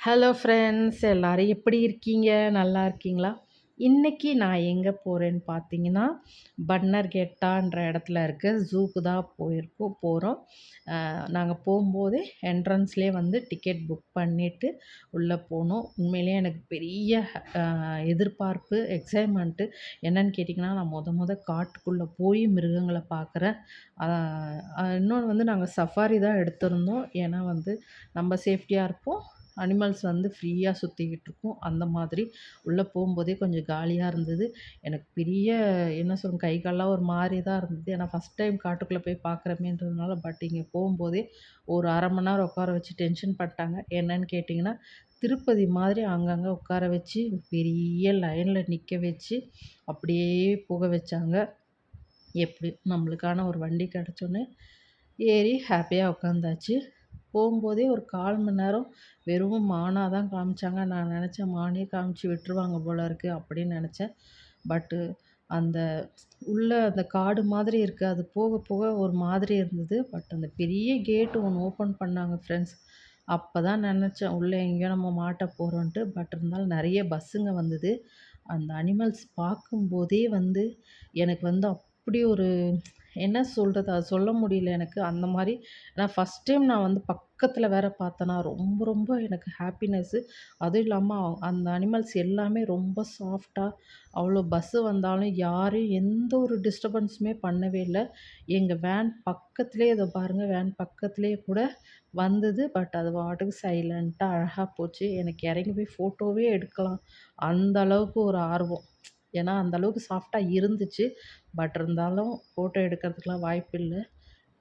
Hello friends எல்லோரும் எப்படி இருக்கீங்க? நல்லா இருக்கீங்களா? இன்றைக்கி நான் எங்கே போகிறேன்னு பார்த்தீங்கன்னா பன்னர்கெட்டான்ற இடத்துல இருக்க. ஜூக்கு தான் போயிருக்கோம் போகிறோம் நாங்கள் போகும்போதே என்ட்ரன்ஸ்லேயே வந்து டிக்கெட் புக் பண்ணிவிட்டு உள்ளே போனோம். உண்மையிலேயே எனக்கு பெரிய எதிர்பார்ப்பு எக்ஸைட்மெண்ட்டு என்னன்னு கேட்டிங்கன்னா நான் மொத மொதல் காட்டுக்குள்ளே போய் மிருகங்களை பார்க்குறேன் இன்னொன்று வந்து நாங்கள் சஃபாரி தான் எடுத்திருந்தோம். ஏன்னா வந்து நம்ம சேஃப்டியாக இருப்போம். அனிமல்ஸ் வந்து ஃப்ரீயாக சுற்றிக்கிட்டு இருக்கும் அந்த மாதிரி உள்ளே போகும்போதே கொஞ்சம் காலியாக இருந்தது. எனக்கு பெரிய என்ன சொல்ல கை கால்லாம் ஒரு மாதிரி தான் இருந்தது. ஏன்னா ஃபஸ்ட் டைம் காட்டுக்குள்ளே போய் பார்க்குறமேன்றதுனால பட் இங்கே போகும்போதே ஒரு அரை மணி நேரம் உட்கார வச்சு டென்ஷன் பண்ணிட்டாங்க என்னன்னு கேட்டிங்கன்னா திருப்பதி மாதிரி அங்கங்கே உட்கார வச்சு பெரிய லைனில் நிற்க வச்சு அப்படியே போக வச்சாங்க. எப்படி நம்மளுக்கான ஒரு வண்டி கிடச்சோன்னே ஏறி ஹாப்பியாக உட்காந்தாச்சு. போகும்போதே ஒரு கால் மணி நேரம் வெறும் மானாக தான் காமிச்சாங்க. நான் நினச்சேன் மானே காமிச்சு விட்டுருவாங்க போல இருக்குது அப்படின்னு நினச்சேன். பட்டு அந்த உள்ளே அந்த காடு மாதிரி இருக்குது அது போக போக ஒரு மாதிரி இருந்தது. பட் அந்த பெரிய கேட்டு ஒன்று ஓப்பன் பண்ணாங்க ஃப்ரெண்ட்ஸ் அப்போ தான் நினச்சேன் உள்ளே எங்கேயோ நம்ம மாட்ட போகிறோன்ட்டு பட் இருந்தாலும் நிறைய பஸ்ஸுங்க வந்தது. அந்த அனிமல்ஸ் பார்க்கும்போதே வந்து எனக்கு வந்து அப்படி ஒரு என்ன சொல்கிறது அது சொல்ல முடியல எனக்கு. அந்த மாதிரி நான் ஃபஸ்ட் டைம் நான் வந்து பக்கத்தில் வேற பார்த்தேனா ரொம்ப ரொம்ப எனக்கு ஹாப்பினஸ்ஸு அதுவும் இல்லாமல் அந்த அனிமல்ஸ் எல்லாமே ரொம்ப சாஃப்டாக அவ்வளோ பஸ்ஸு வந்தாலும் யாரையும் எந்த ஒரு டிஸ்டர்பன்ஸுமே பண்ணவே இல்லை. எங்கள் வேன் பக்கத்துலேயே இதை பாருங்கள் வேன் பக்கத்துலேயே கூட வந்தது. பட் அது பாட்டுக்கு சைலண்ட்டாக அழகாக போச்சு. எனக்கு இறங்கி போய் ஃபோட்டோவே எடுக்கலாம். அந்த அளவுக்கு ஒரு ஆர்வம். ஏன்னா அந்தளவுக்கு சாஃப்டாக இருந்துச்சு. பட் இருந்தாலும் ஃபோட்டோ எடுக்கிறதுக்குலாம் வாய்ப்பு இல்லை.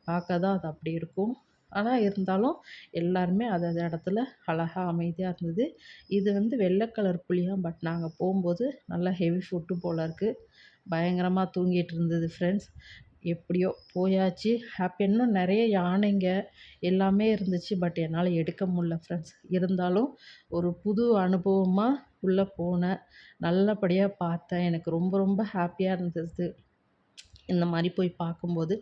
பார்க்க தான் அது அப்படி இருக்கும். ஆனால் இருந்தாலும் எல்லாருமே அது அது இடத்துல அழகாக அமைதியாக இருந்தது. இது வந்து வெள்ளை கலர் புலியாம் பட் நாங்கள் போகும்போது நல்லா ஹெவி ஃபுட்டு போல் இருக்குது பயங்கரமாக தூங்கிட்டு இருந்தது ஃப்ரெண்ட்ஸ். எப்படியோ போயாச்சு. ஹாப்பி இன்னும் நிறைய யானைங்க எல்லாமே இருந்துச்சு. பட் என்னால் எடுக்க முடில ஃப்ரெண்ட்ஸ். இருந்தாலும் ஒரு புது அனுபவமாக உள்ளே போனேன். நல்லபடியாக பார்த்தேன். எனக்கு ரொம்ப ரொம்ப ஹாப்பியாக இருந்தது. இந்த மாதிரி போய் பார்க்கும்போது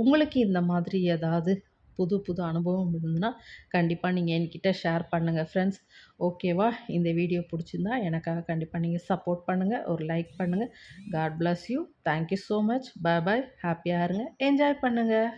உங்களுக்கு இந்த மாதிரி ஏதாவது புது புது அனுபவம் இருந்ததுன்னா கண்டிப்பாக நீங்கள் என்கிட்ட ஷேர் பண்ணுங்கள் ஃப்ரெண்ட்ஸ் ஓகேவா இந்த வீடியோ பிடிச்சிருந்தா எனக்காக கண்டிப்பாக நீங்கள் சப்போர்ட் பண்ணுங்கள் ஒரு லைக் பண்ணுங்கள் God bless you thank you so much bye bye ஹாப்பியாக இருங்க. என்ஜாய் பண்ணுங்கள்